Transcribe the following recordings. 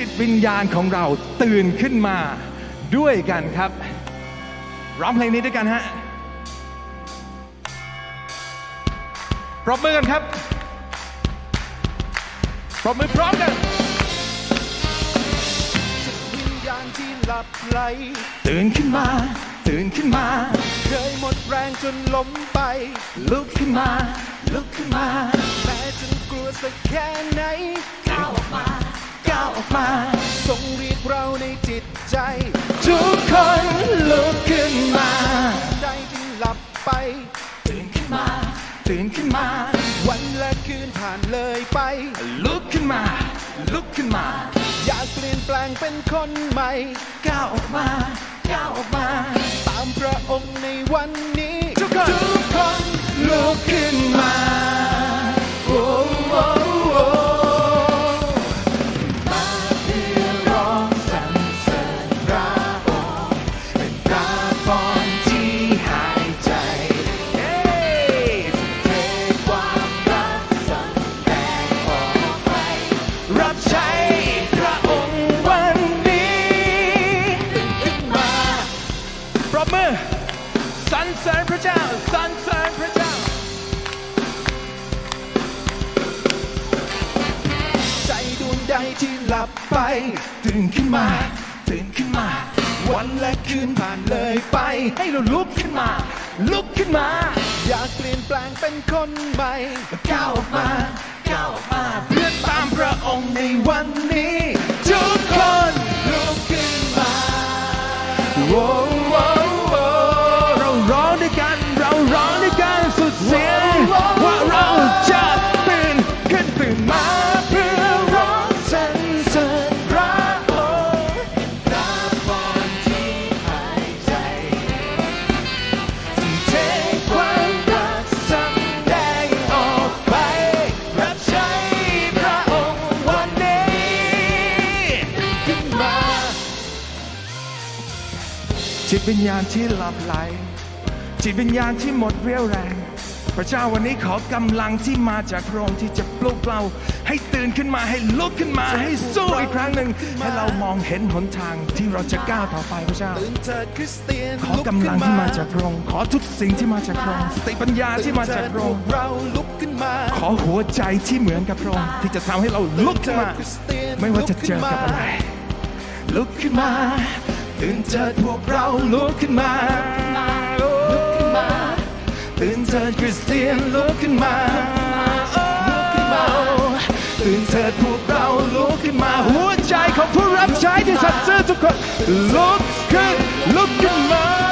จิตวิญญาณของเราตื่นขึ้นมาด้วยกันครับ ร้องเพลงนี้ด้วยกันฮะปรบมือกันครับปรบมือพร้อมกันวิญญาณที่หลับไหลตื่นขึ้นมา ตื่นขึ้นมา เคยหมดแรงจนล้มไป ลุกขึ้นมา ลุกขึ้นมา แม้จะกลัวสักแค่ไหน มาทรงเรียกเราในจิตใจ ทุกคนลุกขึ้นมาใจที่หลับไป ตื่นขึ้นมา ตื่นขึ้นมา วันและคืนผ่านเลยไป ลุกขึ้นมา ลุกขึ้นมา อยากเปลี่ยนแปลงเป็นคนใหม่ก้าวออกมาก้าวออกมา ตามพระองค์ในวันนี้ ทุกคนทุกคนลุกขึ้นมา เสริญพระเจ้าสรรเสริญพระเจ้า ใจดวงใดที่หลับไป ตื่นขึ้นมา ตื่นขึ้นมา วันและคืนผ่านเลยไป ให้เราลุกขึ้นมา ลุกขึ้นมา อยากเปลี่ยนแปลงเป็นคนใหม่ก้าวออกมาก้าวออกมาเพื่อตามพระองค์ในวันนี้ ทุกคนลุกขึ้นมาโเสียงว่าเราจะตื่นขึ้นตื่นมาเพื่อร้องสรรเสริญพระองค์พระพรที่หายใจเทความรักสำแดงออกไป รับใช้พระองค์วันนี้ขึ้นมาจิตวิญญาณที่หลับไหลจิตวิญญาณที่หมดเรี่ยวแรง พระเจ้าวันนี้ขอกำลังที่มาจากพระองค์ที่จะปลุกเราให้ตื่นขึ้นมาให้ลุกขึ้นมาให้สู้อีกครั้งหนึ่งให้เรามองเห็นหนทางที่เราจะก้าวต่อไปพระเจ้าตื่นเถิดคริสเตียนขอกำลังที่มาจากพระองค์ขอทุกสิ่งที่มาจากพระองค์สติปัญญาที่มาจากพระองค์เราลุกขึ้นมาขอหัวใจที่เหมือนกับพระองค์ที่จะทำให้เราลุกขึ้นมา ไม่ว่าจะเจอกับอะไรลุกขึ้นมาตื่นเจิดพวกเราลุกขึ้นมาลุกขึ้นมา ตื่นเถิดคริสเตียนลุกขึ้นมาลุกขึ้นมาตื่นเถิดพวกเราลุกขึ้นมาหัวใจของผู้รับใช้ที่สัตย์ซื่อทุกคนลุกขึ้นลุกขึ้นมา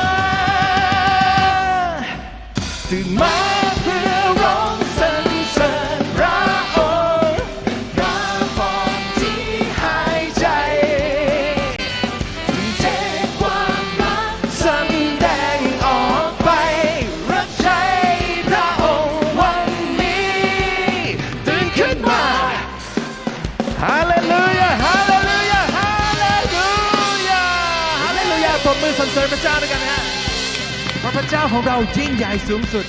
ฮาเลลูยา ฮาเลลูยา ฮาเลลูยา ฮาเลลูยาปรบมือสรรเสริญพระเจ้าด้วยกันนะฮะเพราะพระเจ้าของเรายิ่งใหญ่สูงสุด